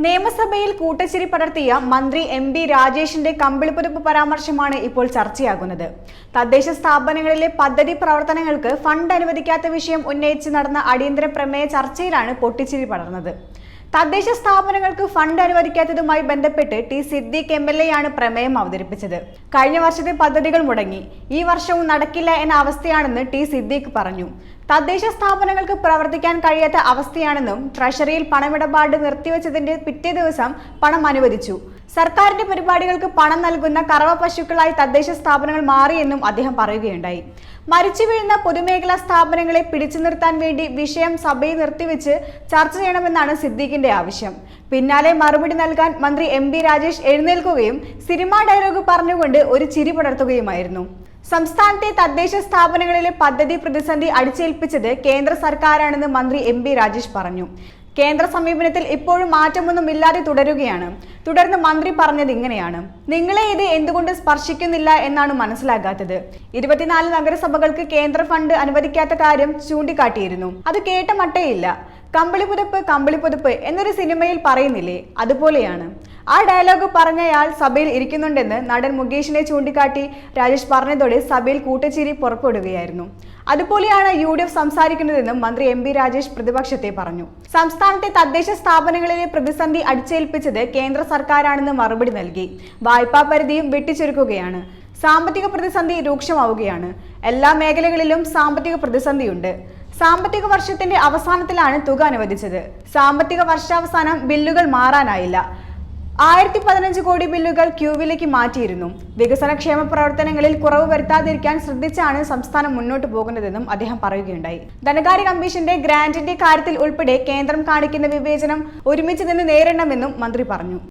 നിയമസഭയിൽ കൂട്ടച്ചിരി പടർത്തിയ മന്ത്രി M B രാജേഷിന്റെ കമ്പിളിപ്പുതുപ്പ് പരാമർശമാണ് ഇപ്പോൾ ചർച്ചയാകുന്നത്. തദ്ദേശ സ്ഥാപനങ്ങളിലെ പദ്ധതി പ്രവർത്തനങ്ങൾക്ക് ഫണ്ട് അനുവദിക്കാത്ത വിഷയം ഉന്നയിച്ച് നടന്ന അടിയന്തര പ്രമേയ ചർച്ചയിലാണ് പൊട്ടിച്ചിരി പടർന്നത്. തദ്ദേശ സ്ഥാപനങ്ങൾക്ക് ഫണ്ട് അനുവദിക്കാത്തതുമായി ബന്ധപ്പെട്ട് T Siddique M L A ആണ് പ്രമേയം അവതരിപ്പിച്ചത്. കഴിഞ്ഞ വർഷത്തെ പദ്ധതികൾ മുടങ്ങി. ഈ വർഷവും നടക്കില്ല എന്ന അവസ്ഥയാണെന്ന് ടി സിദ്ദീഖ് പറഞ്ഞു. തദ്ദേശ സ്ഥാപനങ്ങൾക്ക് പ്രവർത്തിക്കാൻ കഴിയാത്ത അവസ്ഥയാണെന്നും ട്രഷറിയിൽ പണമിടപാട് നിർത്തിവെച്ചതിന്റെ പിറ്റേ ദിവസം പണം അനുവദിച്ചു. സർക്കാരിന്റെ പരിപാടികൾക്ക് പണം നൽകുന്ന കറവ പശുക്കളായി തദ്ദേശ സ്ഥാപനങ്ങൾ മാറിയെന്നും അദ്ദേഹം പറയുകയുണ്ടായി. മരിച്ചു വീഴുന്ന പൊതുമേഖലാ സ്ഥാപനങ്ങളെ പിടിച്ചു നിർത്താൻ വേണ്ടി വിഷയം സഭയിൽ നിർത്തിവെച്ച് ചർച്ച ചെയ്യണമെന്നാണ് സിദ്ദീഖിന്റെ ആവശ്യം. പിന്നാലെ മറുപടി നൽകാൻ മന്ത്രി എം രാജേഷ് എഴുന്നേൽക്കുകയും സിനിമാ ഡയലോഗ് പറഞ്ഞുകൊണ്ട് ഒരു ചിരി പടർത്തുകയുമായിരുന്നു. സംസ്ഥാനത്തെ തദ്ദേശ സ്ഥാപനങ്ങളിലെ പദ്ധതി പ്രതിസന്ധി അടിച്ചേൽപ്പിച്ചത് കേന്ദ്ര സർക്കാരാണെന്ന് മന്ത്രി എം ബി രാജേഷ് പറഞ്ഞു. കേന്ദ്ര സമീപനത്തിൽ ഇപ്പോഴും മാറ്റമൊന്നും ഇല്ലാതെ തുടരുകയാണ്. തുടർന്ന് മന്ത്രി പറഞ്ഞത് ഇങ്ങനെയാണ്. നിങ്ങളെ ഇത് എന്തുകൊണ്ട് സ്പർശിക്കുന്നില്ല എന്നാണ് മനസ്സിലാകാത്തത്. ഇരുപത്തിനാല് നഗരസഭകൾക്ക് കേന്ദ്ര ഫണ്ട് അനുവദിക്കാത്ത കാര്യം ചൂണ്ടിക്കാട്ടിയിരുന്നു. അത് കേട്ട മട്ടേയില്ല. കമ്പിളിപ്പുതപ്പ് കമ്പിളിപ്പുതപ്പ് എന്നൊരു സിനിമയിൽ പറയുന്നില്ലേ? അതുപോലെയാണ്. ആ ഡയലോഗ് പറഞ്ഞയാൾ സഭയിൽ ഇരിക്കുന്നുണ്ടെന്ന് നടൻ മുകേഷിനെ ചൂണ്ടിക്കാട്ടി രാജേഷ് പറഞ്ഞതോടെ സഭയിൽ കൂട്ടച്ചിരി പുറപ്പെടുകയായിരുന്നു. അതുപോലെയാണ് യു ഡി എഫ് സംസാരിക്കുന്നതെന്നും മന്ത്രി എം ബി രാജേഷ് പ്രതിപക്ഷത്തെ പറഞ്ഞു. സംസ്ഥാനത്തെ തദ്ദേശ സ്ഥാപനങ്ങളിലെ പ്രതിസന്ധി അടിച്ചേൽപ്പിച്ചത് കേന്ദ്ര സർക്കാരാണെന്ന് മറുപടി നൽകി. വായ്പാ പരിധിയും വെട്ടിച്ചുരുക്കുകയാണ് സാമ്പത്തിക പ്രതിസന്ധി രൂക്ഷമാവുകയാണ്. എല്ലാ മേഖലകളിലും സാമ്പത്തിക പ്രതിസന്ധിയുണ്ട്. സാമ്പത്തിക വർഷത്തിന്റെ അവസാനത്തിലാണ് തുക അനുവദിച്ചത്. സാമ്പത്തിക വർഷാവസാനം ബില്ലുകൾ മാറാനായില്ല. ആയിരത്തി പതിനഞ്ച് കോടി ബില്ലുകൾ ക്യൂവിലേക്ക് മാറ്റിയിരുന്നു. വികസനക്ഷേമ പ്രവർത്തനങ്ങളിൽ കുറവ് വരുത്താതിരിക്കാൻ ശ്രദ്ധിച്ചാണ് സംസ്ഥാനം മുന്നോട്ട് പോകുന്നതെന്നും അദ്ദേഹം പറയുകയുണ്ടായി. ധനകാര്യ കമ്മീഷന്റെ ഗ്രാന്റിന്റെ കാര്യത്തിൽ ഉൾപ്പെടെ കേന്ദ്രം കാണിക്കുന്ന വിവേചനം ഒരുമിച്ച് നിന്ന് നേരിടണമെന്നും മന്ത്രി പറഞ്ഞു.